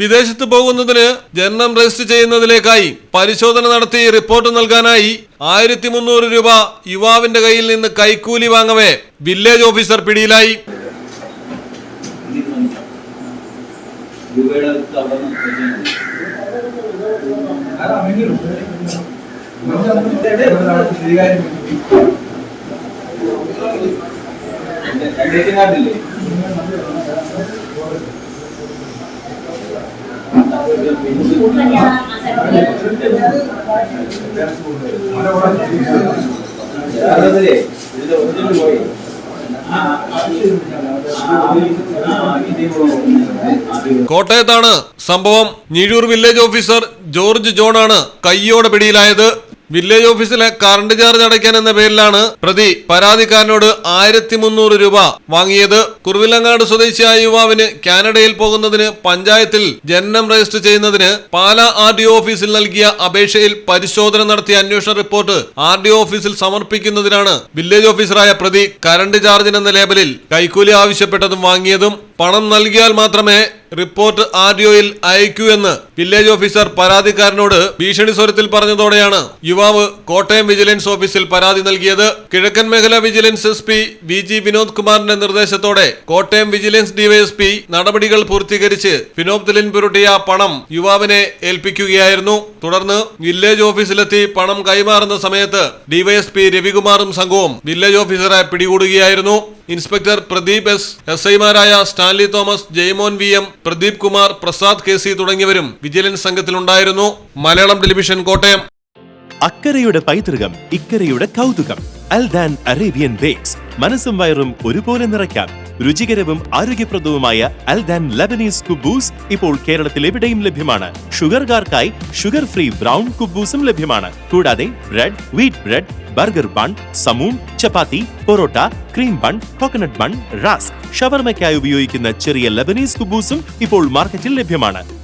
വിദേശത്ത് പോകുന്നതിന് ജനനം രജിസ്റ്റർ ചെയ്യുന്നതിലേക്കായി പരിശോധന നടത്തി റിപ്പോർട്ട് നൽകാനായി ആയിരത്തി മുന്നൂറ് രൂപ യുവാവിന്റെ കയ്യിൽ നിന്ന് കൈക്കൂലി വാങ്ങവേ വില്ലേജ് ഓഫീസർ പിടിയിലായി കോട്ടയത്താണ് സംഭവം. ഞിഴൂർ വില്ലേജ് ഓഫീസർ ജോർജ് ജോണാണ് കയ്യോടെ പിടിയിലായത്. വില്ലേജ് ഓഫീസിലെ കറണ്ട് ചാർജ് അടയ്ക്കാൻ എന്ന പേരിലാണ് പ്രതി പരാതിക്കാരനോട് ആയിരത്തി മുന്നൂറ് രൂപ വാങ്ങിയത്. കുറുവിലങ്ങാട് സ്വദേശിയായ യുവാവിന് കാനഡയിൽ പോകുന്നതിന് പഞ്ചായത്തിൽ ജനനം രജിസ്റ്റർ ചെയ്യുന്നതിന് പാലാ ആർ ഡി ഓഫീസിൽ നൽകിയ അപേക്ഷയിൽ പരിശോധന നടത്തിയ അന്വേഷണ റിപ്പോർട്ട് ആർ ഡി ഓഫീസിൽ സമർപ്പിക്കുന്നതിനാണ് വില്ലേജ് ഓഫീസറായ പ്രതി കറണ്ട് ചാർജിനെന്ന ലേബലിൽ കൈക്കൂലി ആവശ്യപ്പെട്ടതും വാങ്ങിയതും പണം നൽകിയാൽ മാത്രമേ റിപ്പോർട്ട് ആർ ഡി ഒയിൽ അയക്കൂ എന്ന് വില്ലേജ് ഓഫീസർ പരാതിക്കാരനോട് ഭീഷണി സ്വരത്തിൽ പറഞ്ഞതോടെയാണ് യുവാവ് കോട്ടയം വിജിലൻസ് ഓഫീസിൽ പരാതി നൽകിയത്. കിഴക്കൻ മേഖല vigilance S P V G Vinod കുമാറിന്റെ നിർദ്ദേശത്തോടെ കോട്ടയം വിജിലൻസ് ഡിവൈഎസ്പി നടപടികൾ പൂർത്തീകരിച്ച് ഫിനോപ്തിലിൻ പുരുട്ടിയ പണം യുവാവിനെ ഏൽപ്പിക്കുകയായിരുന്നു. തുടർന്ന് വില്ലേജ് ഓഫീസിലെത്തി പണം കൈമാറുന്ന സമയത്ത് ഡിവൈഎസ്പി രവികുമാറും സംഘവും വില്ലേജ് ഓഫീസറെ പിടികൂടുകയായിരുന്നു. ഇൻസ്പെക്ടർ പ്രദീപ് എസ് എസ് ഐമാരായ Stanley Thomas Jaimon V M Pradeep Kumar Prasad K C തുടങ്ങിയവരും വിജിലൻസ് സംഘത്തിലുണ്ടായിരുന്നു. മലയാളം ടെലിവിഷൻ കോട്ടയം. അക്കരയുടെ പൈതൃകം ഇക്കരയുടെ കൗതുകം. അൽദാൻ അറേബ്യൻ ബേക്സ് മനസ്സും വയറും ഒരുപോലെ നിറയ്ക്കാം. രുചികരവും ആരോഗ്യപ്രദവുമായ അൽദാൻ ലബനീസ് കുബൂസ് ഇപ്പോൾ കേരളത്തിൽ എവിടെയും ലഭ്യമാണ്. ഷുഗർകാർക്കായി ഷുഗർ ഫ്രീ ബ്രൗൺ കുബൂസും ലഭ്യമാണ്. കൂടാതെ bread wheat bread burger bun സമൂൺ chapati parotta cream bun coconut bun rusk. ഷവർമയ്ക്കായി ഉപയോഗിക്കുന്ന ചെറിയ ലബനീസ് കുബൂസും ഇപ്പോൾ മാർക്കറ്റിൽ ലഭ്യമാണ്.